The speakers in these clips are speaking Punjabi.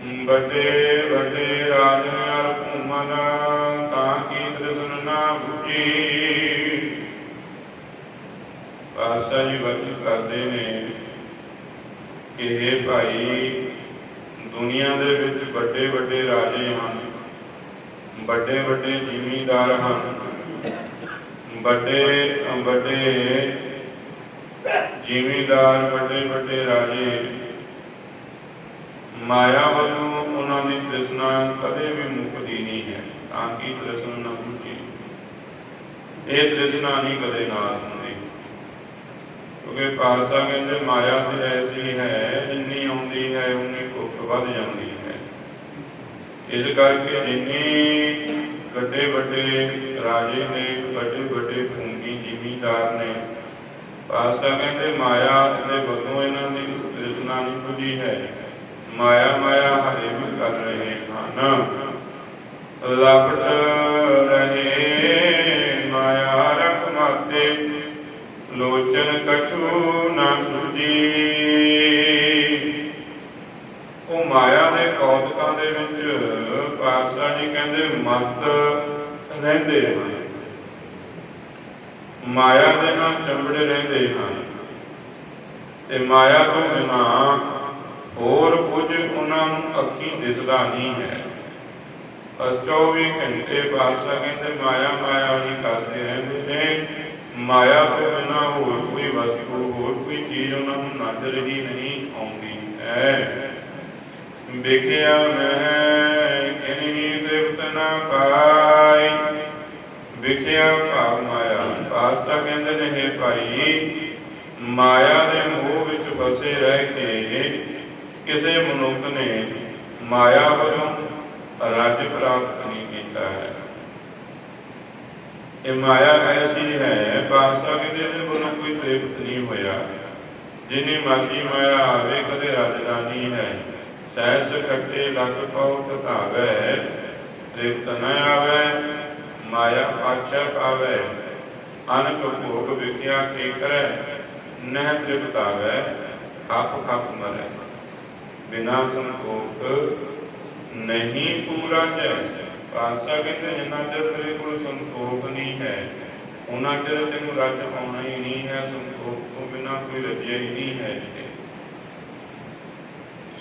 ਵੱਡੇ ਵੱਡੇ ਰਾਜਨ ਅਰ ਭੂਮਨ ਤਾਂ ਕੀ ਤ੍ਰਿਸ਼ਨ ਨਾ ਬੁਝੀ ਪਾਸਾ ਜੀ ਵਚਨ ਕਰਦੇ ਨੇ ਕਿ ਇਹ ਭਾਈ, ਦੁਨੀਆ ਦੇ ਵਿੱਚ ਵੱਡੇ ਵੱਡੇ ਰਾਜੇ ਹਨ, ਵੱਡੇ ਵੱਡੇ ਜ਼ਿਮੀਂਦਾਰ ਹਨ, ਵੱਡੇ ਵੱਡੇ ਜ਼ਿਮੀਂਦਾਰ, ਵੱਡੇ ਵੱਡੇ ਰਾਜੇ। ਮਾਇਆ ਵੱਲੋਂ ਉਹਨਾਂ ਦੀ ਤ੍ਰਿਸ਼ਨਾ ਕਦੇ ਵੀ ਮੁੱਕਦੀ ਨਹੀਂ ਹੈ, ਤਾਂ ਕਿ ਤ੍ਰਿਸ਼ਨਾ ਨਾ ਮੁੱਚੀ? ਇਹ ਤ੍ਰਿਸ਼ਨਾ ਨਹੀਂ ਕਦੇ ਨਾਸ ਹੁੰਦੀ। ਕਿਉਂਕਿ ਪਾਸਾ ਕਹਿੰਦੇ, ਮਾਇਆ ਤੇ ਐਸੀ ਹੈ, ਜਿੰਨੀ ਆਉਂਦੀ ਹੈ, ਉਨੀ ਭੁੱਖ ਵੱਧ ਜਾਂਦੀ ਹੈ। ਇਸ ਕਰਕੇ ਜਿੰਨੀ ਵੱਡੇ ਵੱਡੇ ਰਾਜੇ ਨੇ ਵੱਡੇ ਵੱਡੇ ਭੂਮੀ ਜ਼ਿਮੀਂਦਾਰ ਨੇ ਪਾਸਾ ਕਹਿੰਦੇ, ਮਾਇਆ ਦੇ ਵੱਲੋਂ ਇਹਨਾਂ ਦੀ ਤ੍ਰਿਸ਼ਨਾ ਨਹੀਂ ਪੁੱਜੀ ਹੈ। ਮਾਇਆ ਮਾਇਆ ਹਰੇ ਵੀ ਕਰ ਰਹੇ ਹਨ। ਲਪਟ ਰਹੇ ਮਾਇਆ ਰਖ ਮਾਤੇ, ਲੋਚਨ ਕਛੂ ਨਾ ਸੁਜੀ ਉਹ ਮਾਇਆ ਦੇ ਕੌਤਕਾਂ ਦੇ ਵਿੱਚ ਪਾਤਸ਼ਾਹ ਜੀ ਕਹਿੰਦੇ ਮਸਤ ਰਹਿੰਦੇ ਹਨ। ਮਾਇਆ ਦੇ ਨਾਲ ਚੰਬੜੇ ਰਹਿੰਦੇ ਹਨ। ਤੇ ਮਾਇਆ ਤੋਂ ਬਿਨਾਂ ਹੋਰ ਕੁਝ ਉਹਨਾਂ ਨੂੰ ਅੱਖੀ ਦਿਸਦਾ ਨਹੀਂ ਹੈ। ਬਸ 24 ਘੰਟੇ ਪਾਤਸ਼ਾਹ ਕਹਿੰਦੇ, ਮਾਇਆ ਮਾਇਆ ਹੀ ਕਰਦੇ ਰਹਿੰਦੇ ਨੇ। ਮਾਇਆ ਤੋਂ ਬਿਨਾ ਹੋਰ ਕੋਈ ਵਸਤੂ, ਹੋਰ ਕੋਈ ਚੀਜ਼ ਉਹਨਾਂ ਨੂੰ ਨਜ਼ਰ ਹੀ ਨਹੀਂ ਆਉਂਦੀ ਹੈ। ਵੇਖਿਆ ਮੈਂ ਕਿਨਹੀ ਦੇਵਤ ਨਾ ਪਾਈ। ਵੇਖਿਆ ਭਾਵ ਮਾਇਆ। ਪਾਸਾ ਕਹਿੰਦੇ ਨੇ ਭਾਈ, ਮਾਇਆ ਦੇ ਮੋਹ ਵਿੱਚ ਫਸੇ ਰਹਿ ਕੇ ਕਿਸੇ ਮਨੁੱਖ ਨੇ ਮਾਇਆ ਵੱਲੋਂ ਰਾਜ ਪ੍ਰਾਪਤ ਨਹੀਂ ਕੀਤਾ ਹੈ। ਇਹ ਮਾਇਆ ਐਸੀ ਹੈ ਪਾਸਾ ਕਹਿੰਦੇ ਇਹਦੇ ਵੱਲੋਂ ਕੋਈ ਤ੍ਰਿਪਤ ਨਹੀਂ ਹੋਇਆ। ਜਿਨੀ ਮਰਜ਼ੀ ਮਾਇਆ ਆਵੇ, ਕਦੇ ਰਾਜਧਾਨੀ ਹੈ। ਸਹਿਸ ਕੱਟੇ ਲੱਖ ਪਾਉ ਤਤਾਵੇ, ਤ੍ਰਿਪਤ ਨ ਆਵੇ, ਮਾਇਆ ਪਾਛਾ ਪਾਵੇ। ਅਨਕ ਭੋਗ ਵਿਖਿਆ ਕੀ ਕਰੈ, ਨਹਿ ਤ੍ਰਿਪਤ ਆਵੇ, ਖਪ ਖਪ ਮਰੈ। ਬਿਨਾ ਸੰਤੋਖ ਨਹੀਂ ਪੂਰਾ ਜੈ ਪਾਸਾ ਕਹਿੰਦੇ, ਜਿੰਨਾ ਚਿਰ ਤੇਰੇ ਕੋਲ ਸੰਤੋਖ ਨਹੀਂ ਹੈ ਉਹਨਾਂ ਚਿਰ ਤੈਨੂੰ ਰੱਜ ਪਾਉਣਾ ਹੀ ਨਹੀਂ ਹੈ। ਸੰਤੋਖ ਤੋਂ ਬਿਨਾ ਕੋਈ ਰੱਜਿਆ ਹੀ ਨਹੀਂ ਹੈ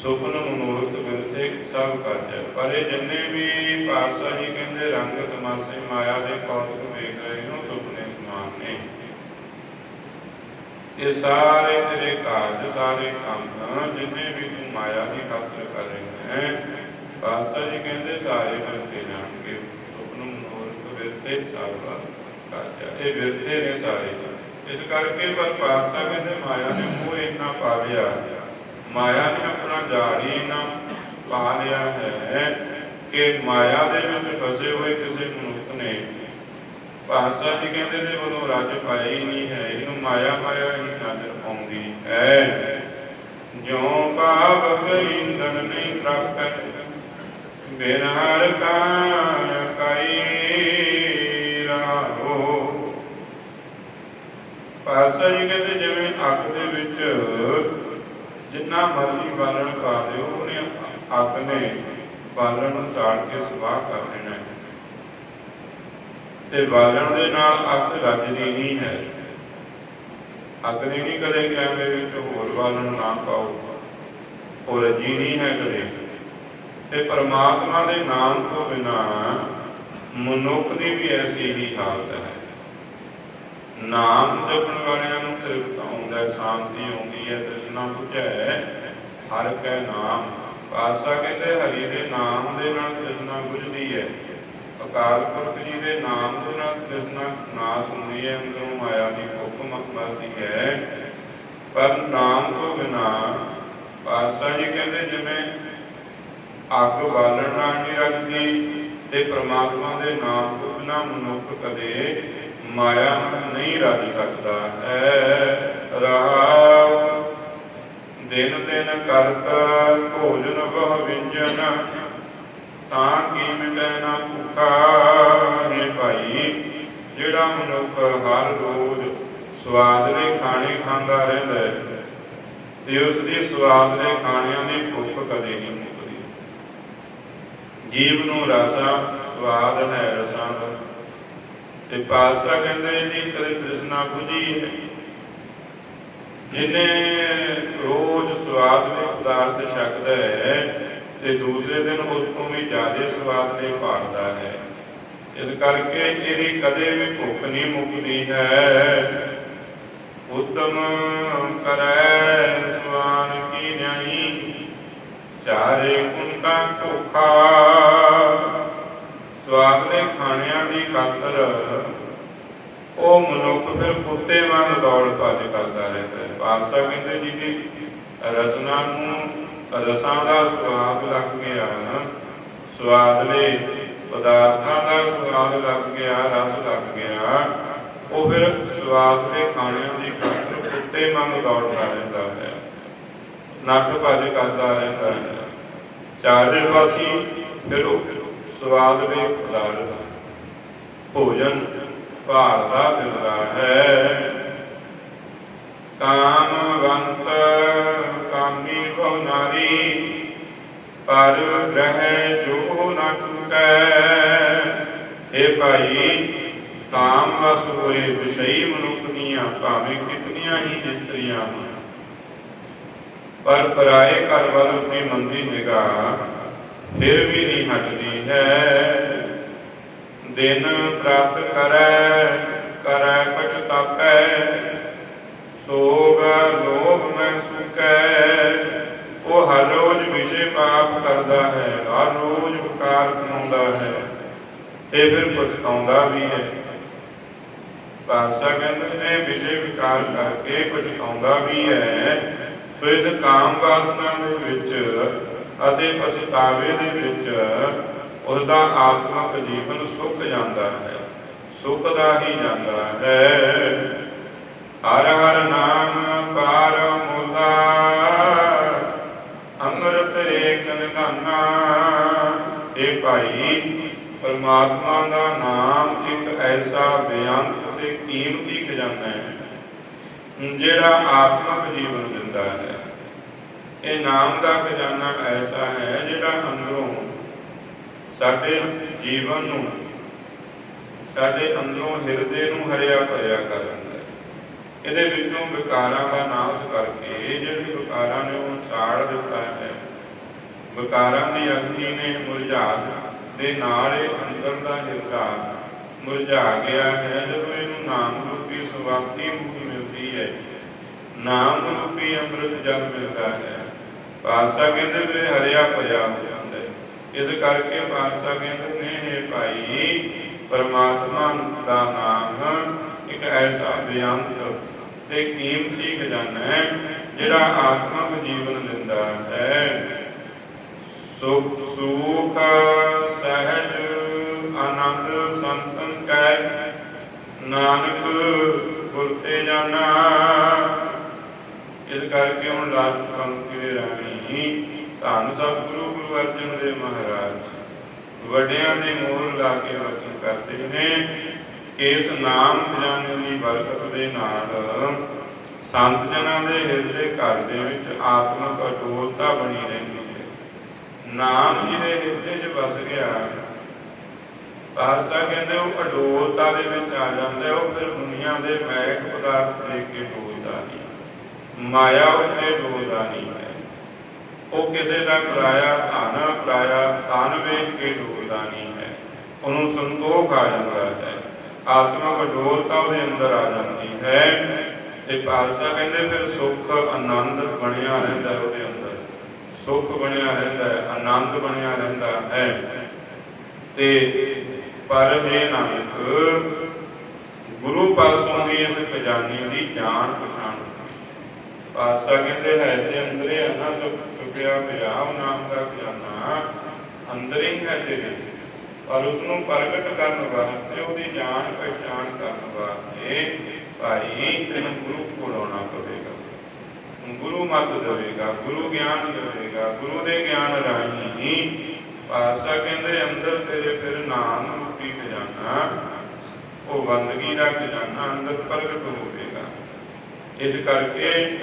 ਸੁਪਨ, ਮਨੋਰਥ ਬਿਰਥੇ ਸਭ ਕਾਜੈ। ਪਰ ਇਹ ਜਿੰਨੇ ਵੀ ਪਾਤਸ਼ਾਹ ਜੀ ਕਹਿੰਦੇ, ਰੰਗ ਤਮਾਸ਼ੇ ਮਾਇਆ ਦੇ ਕੌਤਕ ਵੇਖ ਰਹੇ ਹੋ, ਸੁਪਨੇ ਸਮਾਨ ਨੇ ਇਹ ਸਾਰੇ ਤੇਰੇ ਕਾਰਜ, ਸਾਰੇ ਕੰਮ ਜਿੰਨੇ ਵੀ ਤੂੰ ਮਾਇਆ ਦੀ ਖਾਤਰ ਕਰ ਰਿਹਾ ਹੈ ਪਾਸਾ ਜੀ ਕਹਿੰਦੇ ਸਾਰੇ ਕਰਤੇ ਜਾਣਗੇ ਸੁਪਨ ਮਨੋਰਥ ਬਿਰਥੇ ਸਭ ਕਾਜੈ ਇਹ ਬਿਰਥੇ ਨੇ ਸਾਰੇ ਇਸ ਕਰਕੇ ਪਰ ਪਾਸਾ ਕਹਿੰਦੇ ਮਾਇਆ ਨੇ ਉਹ ਇੰਨਾ ਪਾ ਲਿਆ, ਮਾਇਆ ਨੇ ਆਪਣਾ ਜਾਲ ਹੀ ਇੰਨਾ ਪਾ ਲਿਆ ਹੈ ਕਿ ਮਾਇਆ ਦੇ ਵਿੱਚ ਫਸੇ ਹੋਏ ਕਿਸੇ ਮਨੁੱਖ ਨੇ ਪਾਸਾ ਜੀ ਕਹਿੰਦੇ ਦੇ ਵੱਲੋਂ ਰੱਜ ਪਾਇਆ ਹੀ ਨਹੀਂ ਹੈ, ਇਹਨੂੰ ਮਾਇਆ ਮਾਇਆ ਹੀ ਨਜ਼ਰ ਆਉਂਦੀ ਹੈ। ਜਿਉ ਪਾਪ ਇੰਦਨ ਨਹੀਂ ਪ੍ਰਾਪਤ, ਬਿਨ ਹਰ ਕਾਇ ਕਾਈ ਰਾਹੋ। ਪਾਸਾ ਜੀ ਕਹਿੰਦੇ, ਜਿਵੇਂ ਅੱਗ ਦੇ ਵਿੱਚ ਜਿੰਨਾ ਮਰਜ਼ੀ ਬਾਲਣ ਪਾ ਦਿਓ, ਉਹਨੇ ਅੱਗ ਨੇ ਬਾਲਣ ਨੂੰ ਸਾੜ ਕੇ ਸਵਾਹ ਕਰ ਦੇਣਾ ਹੈ। ਤੇ ਬਾਲਣ ਦੇ ਨਾਲ ਅੱਗ ਰੱਜਦੀ ਨਹੀਂ ਹੈ। ਅੱਗ ਨੇ ਨਹੀਂ ਕਦੇ ਕਿਹਾ ਵਿੱਚ ਹੋਰ ਬਾਲਣ ਨਾ ਪਾਓ। ਉਹ ਰੱਜੀ ਨਹੀਂ ਹੈ ਕਦੇ। ਤੇ ਪਰਮਾਤਮਾ ਦੇ ਨਾਮ ਤੋਂ ਬਿਨਾ ਮਨੁੱਖ ਦੀ ਵੀ ਐਸੀ ਹੀ ਹਾਲਤ ਹੈ। ਨਾਮ ਜਪਣ ਵਾਲਿਆਂ ਨੂੰ ਤ੍ਰਿਪਤ ਆਉਂਦਾ ਸ਼ਾਂਤੀ ਆਉਂਦੀ ਹੈ, ਤ੍ਰਿਸ਼ਨਾ ਬੁਝੈ, ਹਰ ਕੈ ਨਾਮ। ਪਾਸਾ ਕਹਿੰਦੇ ਹਰੀ ਦੇ ਨਾਮ ਦੇ ਨਾਲ ਤ੍ਰਿਸ਼ਨਾ ਬੁਝਦੀ ਹੈ। ਅਕਾਲ ਪੁਰਖ ਜੀ ਦੇ ਨਾਮ ਦੇ ਨਾਲ ਤ੍ਰਿਸ਼ਨਾ ਨਾਸ ਹੁੰਦੀ ਹੈ ਅੰਦਰੋਂ ਮਾਇਆ ਦੀ ਭੁੱਖ ਮਰਦੀ ਹੈ। ਪਰ ਨਾਮ ਤੋਂ ਬਿਨਾ ਪਾਸਾ ਜੀ ਕਹਿੰਦੇ ਜਿਵੇਂ ਅੱਗ ਬਾਲਣ ਨਾਲ ਨਹੀਂ ਰੱਜਦੀ ਤੇ ਪ੍ਰਮਾਤਮਾ ਦੇ ਨਾਮ ਤੋਂ ਬਿਨਾ ਮਨੁੱਖ ਕਦੇ ਮਾਇਆ ਨੂੰ ਨਹੀਂ ਰੱਜ ਸਕਦਾ। ਹੈ ਰਹਾਉ ਦਿਨ ਦਿਨ ਕਰਤ ਭੋਜਨ ਬਹੁ ਵਿੰਜਨ ਤਾਂ ਕੀ ਮਿਟੈ ਨਾ ਭੁੱਖਾ ਹੈ ਭਾਈ, ਜਿਹੜਾ ਮਨੁੱਖ ਹਰ ਰੋਜ਼ ਸਵਾਦਲੇ ਖਾਣੇ ਖਾਂਦਾ ਰਹਿੰਦਾ ਹੈ, ਤੇ ਉਸ ਦੀ ਸਵਾਦਲੇ ਖਾਣਿਆਂ ਦੀ ਭੁੱਖ ਕਦੇ ਨਹੀਂ ਮੁੱਕਦੀ। ਜੀਵ ਨੂੰ ਰਸਾ, ਸਵਾਦ ਹੈ ਰਸਾਂ ਦਾ। ਤੇ ਪਾਤਸ਼ਾਹ ਕਹਿੰਦੇ ਇਹਦੀ ਕਦੇ ਤ੍ਰਿਸ਼ਨਾ ਬੁਝੀ ਹੈ। ਜਿਨੇ ਰੋਜ਼ ਸਵਾਦ ਦੇ ਪਦਾਰਥ ਛਕਦਾ ਹੈ ਤੇ ਦੂਸਰੇ ਦਿਨ ਉਸ ਤੋਂ ਵੀ ਜ਼ਿਆਦਾ ਸਵਾਦ ਲਈ ਭਾਲਦਾ ਹੈ। ਇਸ ਕਰਕੇ ਇਹਦੀ ਕਦੇ ਵੀ ਭੁੱਖ ਨਹੀਂ ਮੁੱਕਦੀ ਹੈ, ਉਤਮ ਕਰੈ ਸਵਾਨ ਕੀ ਨਹੀਂ, ਚਾਰੇ ਕੁੰਡਾ ਭੁੱਖਾ ਸਵਾਦ ਦੇ ਖਾਣਿਆਂ ਦੀ ਖਾਤਰ ਉਹ ਮਨੁੱਖ ਫਿਰ ਕੁੱਤੇ ਵਾਂਗ ਦੌੜ ਭੱਜ ਕਰਦਾ ਰਹਿੰਦਾ ਹੈ। ਪਾਤਸ਼ਾਹ ਕਹਿੰਦੇ ਜੀ ਦੀ ਰਸਨਾ ਨੂੰ ਰਸਾਂ ਦਾ ਸਵਾਦ ਲੱਗ ਗਿਆ ਸਵਾਦਲੇ ਪਦਾਰਥਾਂ ਦਾ ਸਵਾਦ ਲੱਗ ਗਿਆ, ਰਸ ਲੱਗ ਗਿਆ, ਉਹ ਫਿਰ ਸਵਾਦ ਦੇ ਖਾਣਿਆਂ ਦੀ ਖਾਤਰ ਕੁੱਤੇ ਵਾਂਗ ਦੌੜਦਾ ਰਹਿੰਦਾ ਹੈ, ਨੱਠ ਭੱਜ ਕਰਦਾ ਰਹਿੰਦਾ ਹੈ। ਚਾਰੇ ਪਾਸੀ ਫਿਰ ਉਹ ਸਵਾਦ ਦੇ ਪਦਾਰਥ, ਭੋਜਨ ਭਾਲਦਾ ਫਿਰਦਾ ਹੈ। ਕਾਮਵੰਤ ਪਰ ਰਹਿ ਜੋ ਨਾ ਚੁਕੈ। ਇਹ ਭਾਈ ਕਾਮ ਵਸ ਹੋਏ ਵਿਸ਼ਈ ਮਨੁੱਖ ਦੀਆਂ, ਭਾਵੇਂ ਕਿਤਨੀਆਂ ਹੀ ਇਸਤਰੀਆਂ ਹੋਣ। ਪਰ ਪਰਾਏ ਘਰ ਵੱਲ ਉਸਦੀ ਮੰਦੀ ਨਿਗਾਹ ਫਿਰ ਵੀ ਨਹੀਂ ਹਟਦੀ ਹੈ। ਦਿਨ ਪ੍ਰਾਪਤ ਕਰੈ ਕਰੈ ਪਛਤਾਪੈ ਸੋਗ ਲੋਭ ਮੈਂ ਸੁਕੈ। ਉਹ ਹਰ ਰੋਜ਼ ਵਿਸ਼ੇ ਪਾਪ ਕਰਦਾ ਹੈ, ਹਰ ਰੋਜ਼ ਵਿਕਾਰ ਕਮਾਉਂਦਾ ਹੈ। ਤੇ ਫਿਰ ਪਛਤਾਉਂਦਾ ਵੀ ਹੈ। ਪਾਸਾ ਕਹਿੰਦੇ ਨੇ, ਵਿਸ਼ੇ ਵਿਕਾਰ ਕਰਕੇ ਪਛਤਾਉਂਦਾ ਵੀ ਹੈ। ਸੋ ਇਸ ਕਾਮ ਵਾਸਨਾ ਦੇ ਵਿੱਚ ਅਤੇ ਪਛਤਾਵੇ ਦੇ ਵਿੱਚ ਉਹਦਾ ਆਤਮਿਕ ਜੀਵਨ ਸੁੱਕ ਜਾਂਦਾ ਹੈ। ਸੁੱਕਦਾ ਹੀ ਜਾਂਦਾ ਹੈ। ਹਰ ਹਰ ਨਾਮ ਪਾਰ ਮੁਲਾ ਅੰਮ੍ਰਿਤ ਏਕ ਨਿਧਾਨਾ। ਇਹ ਭਾਈ, ਪਰਮਾਤਮਾ ਦਾ ਨਾਮ ਇੱਕ ਐਸਾ ਬੇਅੰਤ ਤੇ ਕੀਮਤੀ ਖਜ਼ਾਨਾ ਹੈ, ਜਿਹੜਾ ਆਤਮਿਕ ਜੀਵਨ ਦਿੰਦਾ ਹੈ। ਇਹ ਨਾਮ ਦਾ ਖਜ਼ਾਨਾ ਐਸਾ ਹੈ ਜਿਹੜਾ ਅੰਦਰੋਂ ਸਾਡੇ ਜੀਵਨ ਨੂੰ, ਸਾਡੇ ਅੰਦਰੋਂ ਹਿਰਦੇ ਨੂੰ ਹਰਿਆ ਭਰਿਆ ਕਰਨ ਇਹਦੇ ਵਿੱਚੋਂ ਵਿਕਾਰਾਂ ਦਾ ਨਾਸ਼ ਕਰਕੇ ਜਿਹੜੇ ਵਿਕਾਰਾਂ ਨੇ ਉਹ ਸਾੜ ਦਿੱਤਾ ਹੈ। ਵਿਕਾਰਾਂ ਦੀ ਅਗਨੀ ਨੇ ਮੁਰਝਾ ਦੇ ਨਾਲ ਇਹ ਅੰਦਰ ਦਾ ਹਿਰਦਾ ਮੁਰਝਾ ਗਿਆ ਹੈ। ਜਦੋਂ ਇਹਨੂੰ ਨਾਮ ਰੂਪੀ ਸੁਵਾਤੀ ਮੁਕਤੀ ਮਿਲਦੀ ਹੈ ਨਾਮ ਰੂਪੀ ਅੰਮ੍ਰਿਤ ਜਲ ਮਿਲਦਾ ਹੈ। ਪਾਤਸ਼ਾਹ ਕਹਿੰਦੇ ਵੀ ਹਰਿਆ ਭਰਿਆ ਹੋ ਜਾਂਦਾ ਹੈ। ਇਸ ਕਰਕੇ ਪਾਤਸ਼ਾਹ ਕਹਿੰਦੇ ਨੇ ਇਹ ਭਾਈ, ਪਰਮਾਤਮਾ ਦਾ ਨਾਮ ਇੱਕ ਐਸਾ ਬੇਅੰਤ ਤੇ ਕੀਮਤੀ ਖਜ਼ਾਨਾ ਹੈ ਜਿਹੜਾ ਆਤਮਿਕ ਜੀਵਨ ਦਿੰਦਾ ਹੈ। ਸੁਖ ਸੁਖ ਸਹਿਜ ਆਨੰਦ ਸੰਤਨ ਕੈ, ਨਾਨਕ ਗੁਰ ਤੇ ਜਾਣਾ। ਇਸ ਕਰਕੇ ਹੁਣ ਲਾਸਟ ਪੰਕਤੀ ਦੇ ਰਾਣੀ ਧੰਨ ਸਤਿਗੁਰੂ ਗੁਰੂ ਅਰਜਨ ਦੇਵ ਮਹਾਰਾਜ। ਵੱਡਿਆਂ ਦੇ ਮੋਹਰ ਲਾ ਕੇ ਵਚਨ ਕਰਦੇ ਨੇ ਇਸ ਨਾਮ ਖਜ਼ਾਨੇ ਦੀ ਬਰਕਤ ਦੇ ਨਾਲ ਸੰਤ ਜਨਾਂ ਦੇ ਹਿਰਦੇ ਘਰ ਦੇ ਵਿੱਚ ਆਤਮਿਕ ਅਟੋਲਤਾ ਬਣੀ ਰਹਿੰਦੀ ਹੈ। ਨਾਮ ਜਿਹਦੇ ਹਿਰਦੇ 'ਚ ਵਸ ਗਿਆ। ਪਾਸਾ ਕਹਿੰਦੇ, ਉਹ ਅਡੋਲਤਾ ਦੇ ਵਿੱਚ ਆ ਜਾਂਦਾ ਉਹ ਫਿਰ ਦੁਨੀਆ ਦੇ ਮੈਕ ਪਦਾਰਥ ਦੇਖ ਕੇ ਡੋਲਦਾ ਨਹੀਂ। ਮਾਇਆ ਉੱਤੇ ਡੋਲਦਾ ਨਹੀਂ ਹੈ। ਉਹ ਕਿਸੇ ਦਾ ਪਰਾਇਆ ਧਨ ਪਰਾਇਆ ਧਨ ਵੇਖ ਕੇ ਡੋਲਦਾ ਨਹੀਂ ਹੈ। ਉਹਨੂੰ ਸੰਤੋਖ ਆ ਜਾਂਦਾ ਹੈ। ਆਤਮਿਕ ਡੋਲਤਾ ਉਹਦੇ ਅੰਦਰ ਆ ਜਾਂਦੀ ਹੈ। ਤੇ ਪਾਤਸ਼ਾਹ ਕਹਿੰਦੇ ਫਿਰ ਸੁੱਖ, ਆਨੰਦ ਬਣਿਆ ਰਹਿੰਦਾ ਉਹਦੇ ਅੰਦਰ। ਸੁੱਖ ਬਣਿਆ ਰਹਿੰਦਾ ਹੈ, ਆਨੰਦ ਬਣਿਆ ਰਹਿੰਦਾ ਹੈ। ਤੇ ਪਰ ਇਹ ਨਾਨਕ, ਗੁਰੂ ਪਾਸੋਂ ਵੀ ਇਸ ਖਜ਼ਾਨੇ ਦੀ ਜਾਣ ਪਛਾਣ ਪਾਤਸ਼ਾਹ ਕਹਿੰਦੇ ਹੈ ਤੇ ਅੰਦਰੇ ਅੰਨਾ ਸੁਖਿਆ ਪਿਆ ਨਾਮ ਦਾ ਖਜ਼ਾਨਾ ਅੰਦਰ ਹੀ ਹੈ ਤੇਰੇ। ਪਰ ਉਸ ਨੂੰ ਪ੍ਰਗਟ ਕਰਨ ਵਾਸਤੇ ਉਹਦੀ ਜਾਣ ਪਛਾਣ ਕਰਨ ਵਾਸਤੇ ਭਾਈ ਤੈਨੂੰ ਗੁਰੂ ਕੋਲ ਆਉਣਾ ਪਵੇਗਾ। ਗੁਰੂ ਮਤ ਦੇਵੇਗਾ, ਗੁਰੂ ਗਿਆਨ ਦੇਵੇਗਾ, ਗੁਰੂ ਦੇ ਗਿਆਨ ਰਾਹੀਂ ਪਾਸਾ ਕਹਿੰਦੇ, ਅੰਦਰ ਤੇਰੇ ਫਿਰ ਨਾਮ ਰੂਪੀ ਖਜ਼ਾਨਾ, ਉਹ ਬੰਦਗੀ ਦਾ ਖਜ਼ਾਨਾ ਅੰਦਰ ਪ੍ਰਗਟ ਹੋਵੇਗਾ। ਇਸ ਕਰਕੇ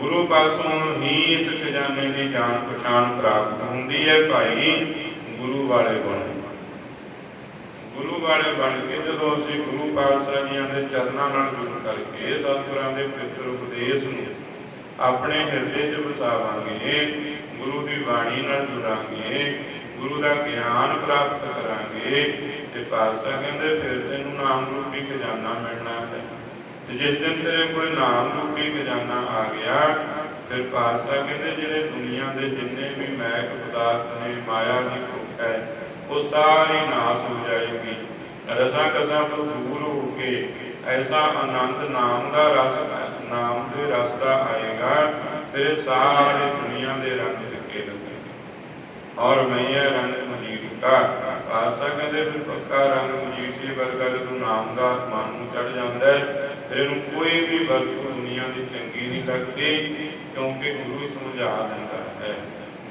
ਗੁਰੂ ਪਾਸੋਂ ਹੀ ਇਸ ਖਜ਼ਾਨੇ ਦੀ ਜਾਣ ਪਛਾਣ ਪ੍ਰਾਪਤ ਹੁੰਦੀ ਹੈ ਭਾਈ। ਗੁਰੂ ਵਾਲੇ ਬਣੋ ਗੁਰੂ ਵਾਲੇ ਬਣ ਕੇ ਜਦੋਂ ਅਸੀਂ ਗੁਰੂ ਪਾਤਸ਼ਾਹ ਜੀਆਂ ਦੇ ਚਰਨਾਂ ਨਾਲ ਜੁੜ ਕਰਕੇ ਸਤਿਗੁਰਾਂ ਦੇ ਪਵਿੱਤਰ ਉਪਦੇਸ਼ ਨੂੰ ਆਪਣੇ ਹਿਰਦੇ 'ਚ ਵਸਾਵਾਂਗੇ, ਗੁਰੂ ਦੀ ਬਾਣੀ ਨਾਲ ਜੁੜਾਂਗੇ, ਗੁਰੂ ਦਾ ਗਿਆਨ ਪ੍ਰਾਪਤ ਕਰਾਂਗੇ ਤੇ ਪਾਤਸ਼ਾਹ ਕਹਿੰਦੇ ਫਿਰ ਤੈਨੂੰ ਨਾਮ ਰੂਪੀ ਖਜ਼ਾਨਾ ਮਿਲਣਾ ਹੈ। ਤੇ ਜਿਸ ਦਿਨ ਤੇਰੇ ਕੋਲ ਨਾਮ ਰੂਪੀ ਖਜ਼ਾਨਾ ਆ ਗਿਆ, ਫਿਰ ਪਾਤਸ਼ਾਹ ਕਹਿੰਦੇ ਜਿਹੜੇ ਦੁਨੀਆ ਦੇ ਜਿੰਨੇ ਵੀ ਮਹਿਕ ਪਦਾਰਥ ਨੇ, ਮਾਇਆ ਦੀ ਹੈ। ਉਹ ਸਾਰੀ ਨਾਸ ਹੋ ਜਾਏਗੀ। ਰਸਾਂ ਕਸਾਂ ਤੋਂ ਦੂਰ ਹੋ ਕੇ ਐਸਾ ਆਨੰਦ ਨਾਮ ਦਾ ਰਸ, ਨਾਮ ਦੇ ਰਸ ਦਾ ਆਏਗਾ, ਫਿਰ ਸਾਰੇ ਦੁਨੀਆ ਦੇ ਰੰਗ ਫਿੱਕੇ ਲੱਗੇ ਔਰ ਮੈਂ ਇਹ ਰੰਗ ਮਜੀਠ ਕਾ ਪਾਸਾ ਕਹਿੰਦੇ ਫਿਰ ਪੱਕਾ ਰੰਗ ਮਜੀਠੀ ਵਰਗਾ ਜਦੋਂ ਨਾਮ ਦਾ ਮਨ ਨੂੰ ਚੜ ਜਾਂਦਾ ਹੈ। ਇਹਨੂੰ ਕੋਈ ਵੀ ਵਸਤੂ ਦੁਨੀਆ ਦੀ ਚੰਗੀ ਨਹੀਂ ਲੱਗਦੀ, ਕਿਉਂਕਿ ਗੁਰੂ ਸਮਝਾ ਦਿੰਦਾ ਹੈ।